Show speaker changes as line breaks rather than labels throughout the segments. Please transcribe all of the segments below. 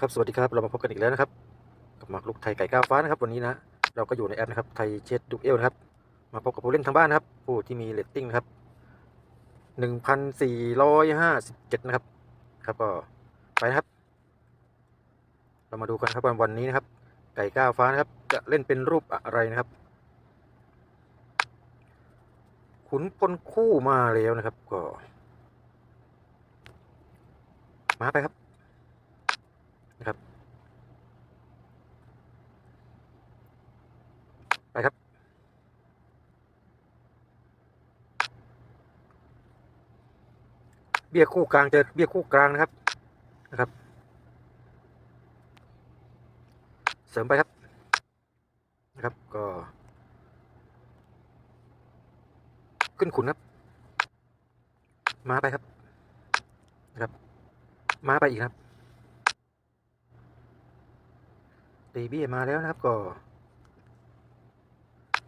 ครับสวัสดีครับเรามาพบกันอีกแล้วนะครับกับหมากลุกไทยไก่ก้าวฟ้านะครับวันนี้นะเราก็อยู่ในแอปนะครับไทยเชดดุกเอลนะครับมาพบกับผู้เล่นทางบ้านนะครับผู้ที่มีเรตติ้งนะครับหนึ่งพันสี่ร้อยห้าสิบเจ็ดนะครับครับก็ไปนะครับ เรามาดูกันครับวันวันนี้นะครับ ไก่ก้าวฟ้านะครับ จะเล่นเป็นรูปอะไรนะครับ ขุนพลคู่มาแล้วนะครับ ก็ มาไปครับ ไปครับ เบี้ยคู่กลางเจอเบี้ยคู่กลางนะครับนะครับ เสริมไปครับนะครับก็ ขึ้นขุนครับ มาไปครับนะครับ มาไปอีกครับตีเบี้ยมาแล้วนะครับก็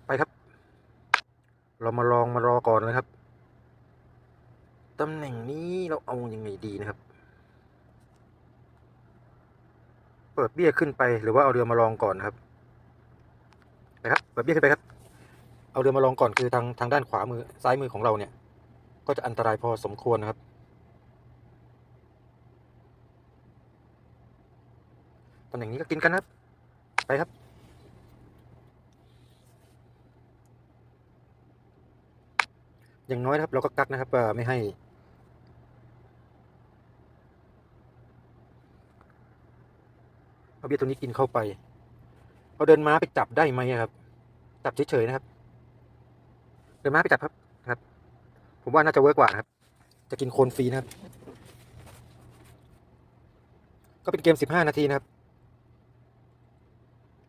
ไปครับ เรามาลองมารอก่อนนะครับตำแหน่งนี้เราเอาอยังไงดีนะครับ เปิดเบี้ยขึ้นไปหรือว่าเอาเรือมาลองก่อนนะครับไปครับเปิดเบี้ยขึ้นไปครับ เอาเรือมาลองก่อนคือทางทางด้านขวามือซ้ายมือของเราเนี่ย ก็จะอันตรายพอสมควรนะครับ ตำแหน่งนี้ก็กินกันครับ ไปครับ อย่างน้อยนะครับ เราก็กักนะครับไม่ให้ เอาเบียร์ตัวนี้กินเข้าไป เอาเดินม้าไปจับได้ไหมครับ จับเฉยๆนะครับ เดินม้าไปจับครับครับ ผมว่าน่าจะเวิร์กกว่านะครับ จะกินโคนฟรีนะครับ ก็เป็นเกม 15 นาทีนะครับ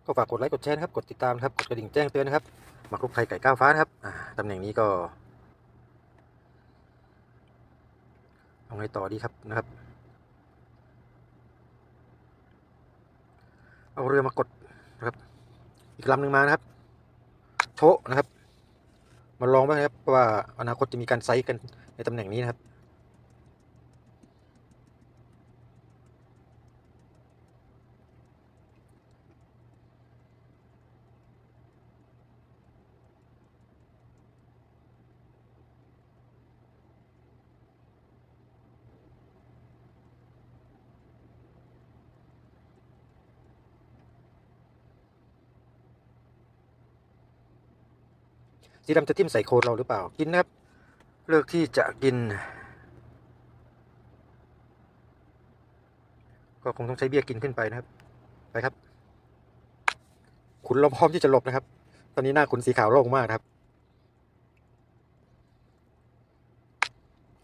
ก็ฝากกดไลค์กดแชร์นะครับ กดติดตามนะครับ กดกระดิ่งแจ้งเตือนนะครับหมากรุกไทยไก่ก้าวฟ้านะครับตำแหน่งนี้ก็ เอา ไงต่อดีครับนะครับ เอาเรือมากดนะครับ อีกลำหนึ่งมานะครับ โทนะครับ มาลองบ้างครับว่าอนาคตจะมีการไซส์กันในตำแหน่งนี้นะครับ สีดำจะทิ่มใส่โคนเราหรือเปล่ากินนะครับ เลือกที่จะกิน ก็คงต้องใช้เบี้ยกินขึ้นไปนะครับไปครับ ขุนเราพร้อมที่จะหลบนะครับ ตอนนี้หน้าขุนสีขาวโล่งมากครับ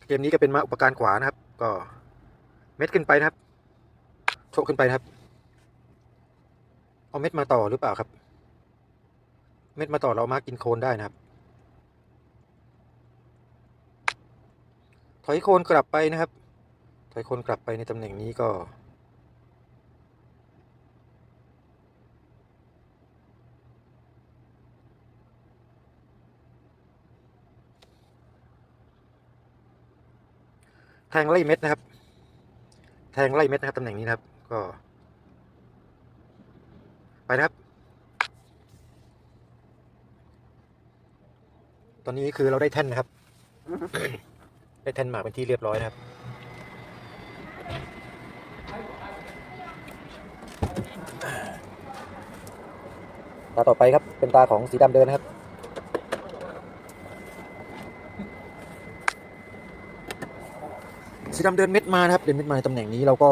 เกมนี้ก็เป็นมาอุปการขวานะครับ ก็เม็ดขึ้นไปนะครับโชกขึ้นไปนะครับ เอาเม็ดมาต่อหรือเปล่าครับ เม็ดมาต่อเราเอามากินโคนได้นะครับ ถอยโคนกลับไปนะครับ ถอยโคนกลับไปในตำแหน่งนี้ก็ แทงไล่เม็ดนะครับ แทงไล่เม็ดนะครับตำแหน่งนี้นะครับ ก็ ไปนะครับ ตอนนี้คือเราได้แท่นนะครับ ได้แทนหมากเป็นที่เรียบร้อยนะครับตาต่อไปครับ เป็นตาของสีดำเดินนะครับ สีดำเดินเม็ดมานะครับ เดินเม็ดมาในตำแหน่งนี้เราก็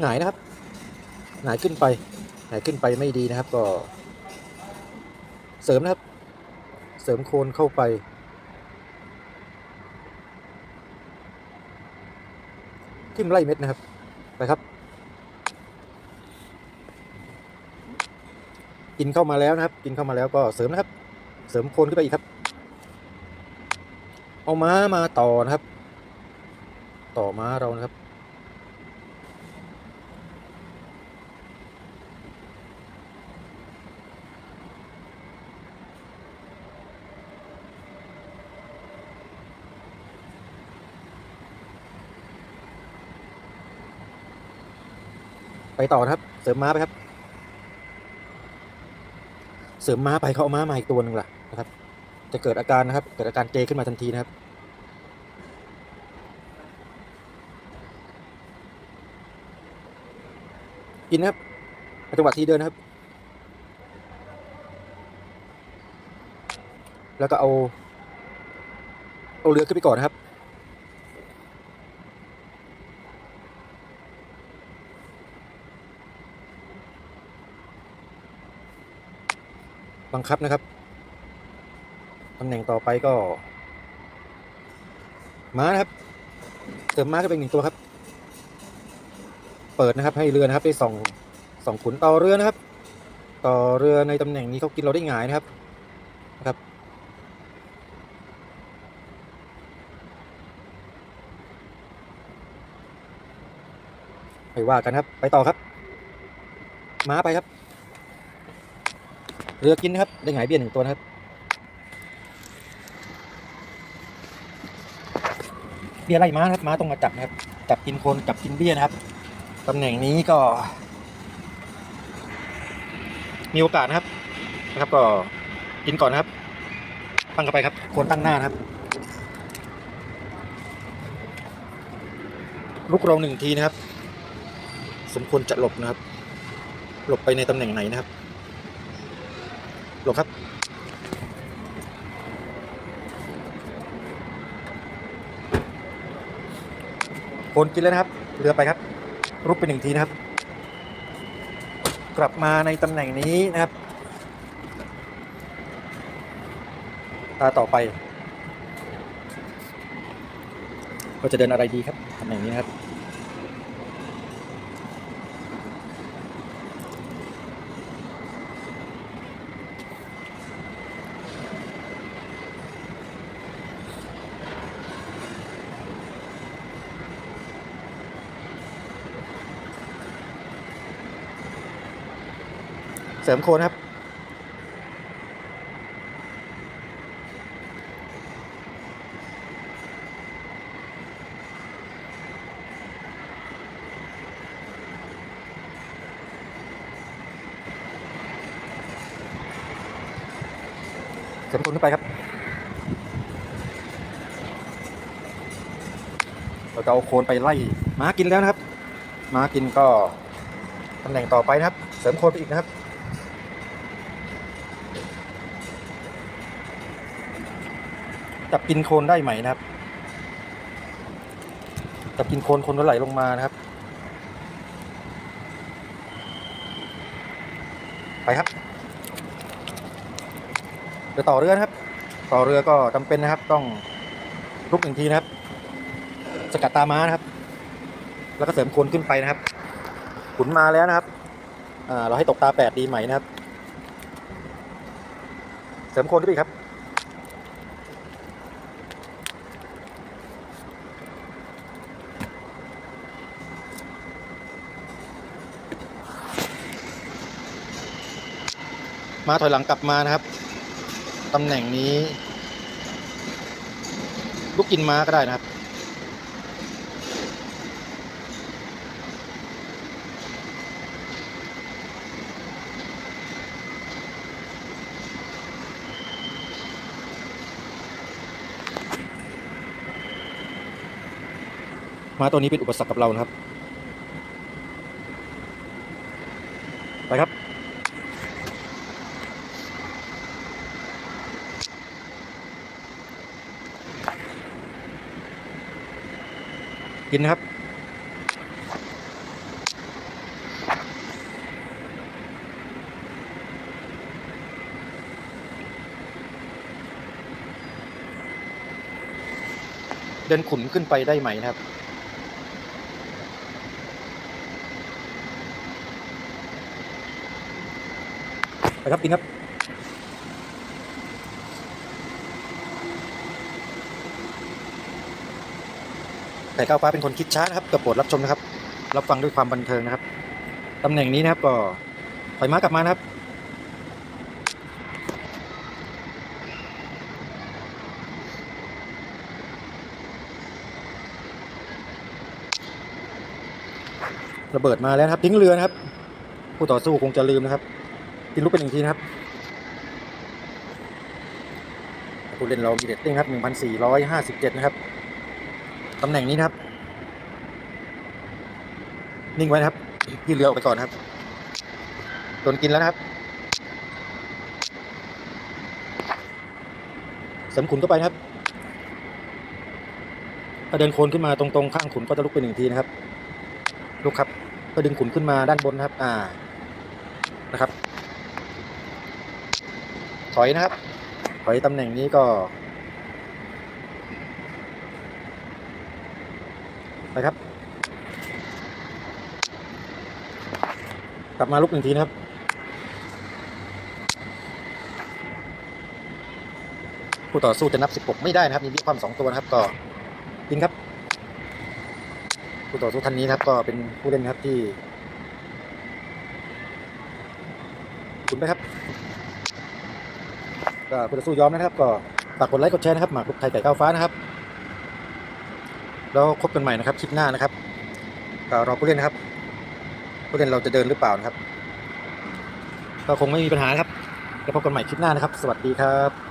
หงายนะครับหงายขึ้นไปหงายขึ้นไปไม่ดีนะครับ ก็ เสริมนะครับ ริมโคนเข้าไปทิ่มไล่เม็ดนะครับ ไปครับ กินเข้ามาแล้วนะครับ กินเข้ามาแล้วก็เสริมนะครับ เสริมโคนขึ้นไปอีกครับ เอาม้ามาต่อนะครับ ต่อม้าเรานะครับ ไปต่อครับ เสริมม้าไปครับ เสริมม้าไปเขาเอาม้ามาอีกตัวหนึ่งล่ะนะครับ จะเกิดอาการนะครับ เกิดอาการเจขึ้นมาทันทีนะครับ กินนะครับจังหวะทีเดินนะครับ แล้วก็เอา เอาเรือขึ้นไปก่อนนะครับ บังคับนะครับตำแหน่งต่อไปก็ม้านะครับ เสริมม้าก็เป็นหนึ่งตัวครับ เปิดนะครับ ให้เรือนะครับได้ส่องส่องขุนต่อเรือนะครับ ต่อเรือในตำแหน่งนี้เขากินเราได้หงายนะครับนะครับไปว่ากันครับ ไปต่อครับ ม้าไปครับ เรือกินนะครับได้หงายเบี้ยหนึ่งตัวนะครับเบี้ยไล่ม้าครับม้าต้องมาจับนะครับจับกินคนจับกินเบี้ยนะครับตำแหน่งนี้ก็ มีโอกาสนะครับนะครับ ก็กินก่อนนะครับ ตั้งเข้าไปครับคนตั้งหน้านะครับลุกเราหนึ่งทีนะครับ สมควรจะหลบนะครับ หลบไปในตำแหน่งไหนนะครับ หลบครับคนกินแล้วนะครับ เรือไปครับ รุกไปหนึ่งทีนะครับ กลับมาในตำแหน่งนี้นะครับ ตาต่อไป ก็จะเดินอะไรดีครับตำแหน่งนี้นะครับ เสริมโคนครับ เสริมโคนขึ้นไปครับ เราจะเอาโคนไปไล่ม้ากินแล้วนะครับ ม้ากินก็ตำแหน่งต่อไปนะครับ เสริมโคนไปอีกนะครับ จับกินโคนได้ไหมนะครับจับกินโคนคนก็ไหลลงมานะครับ ไปครับเดี๋ยวต่อเรือนะครับ ต่อเรือก็จำเป็นนะครับ ต้องลุกหนึ่งทีนะครับ สกัดตาม้านะครับ แล้วก็เสริมโคนขึ้นไปนะครับขุนมาแล้วนะครับเราให้ตกตาแปดดีไหมนะครับ เสริมโคนด้วยครับ มาถอยหลังกลับมานะครับตำแหน่งนี้ ลูกกินม้าก็ได้นะครับ ม้าตัวนี้เป็นอุปสรรคกับเรานะครับ ไปครับ กินครับเดินขุนขึ้นไปได้ไหมนะครับ ไปครับกินครับ ไก่ก้าวฟ้าเป็นคนคิดช้านะครับก็โปรดรับชมนะครับ รับฟังด้วยความบันเทิงนะครับตำแหน่งนี้นะครับก็ถอยม้ากลับมานะครับระเบิดมาแล้วครับทิ้งเรือนะครับ ผู้ต่อสู้คงจะลืมนะครับกินลูกเป็นหนึ่งทีนะครับผู้เล่นเรามีเรตติ้งครับ1,457นะครับ ตำแหน่งนี้นะครับ นิ่งไว้นะครับ ที่เรือออกไปก่อนครับโดนกินแล้วนะครับ เสริมขุนเข้าไปนะครับถ้าเดินโคนขึ้นมาตรงๆข้างขุนก็จะลุกไปหนึ่งทีนะครับ ลุกครับ ก็ดึงขุนขึ้นมาด้านบนนะครับ อ่า นะครับ ถอยนะครับ ถอยตำแหน่งนี้ก็ ไปครับ กลับมาลุกหนึ่งทีนะครับ ผู้ต่อสู้จะนับ 16 ไม่ได้นะครับ มีบีความสองตัวนะครับ ก็ยิงครับ ผู้ต่อสู้ท่านนี้นะครับ ก็เป็นผู้เล่นครับที่คุณไปครับ ก็ผู้ต่อสู้ยอมนะครับ ก็ฝากกดไลค์กดแชร์นะครับหมากลุกไทยไก่ก้าวฟ้านะครับ แล้วพบกันใหม่นะครับคลิปหน้านะครับเรอผู้เล่นนะครับ ผู้เล่นเราจะเดินหรือเปล่านะครับ ก็คงไม่มีปัญหาครับแล้วพบกันใหม่คลิปหน้านะครับ สวัสดีครับ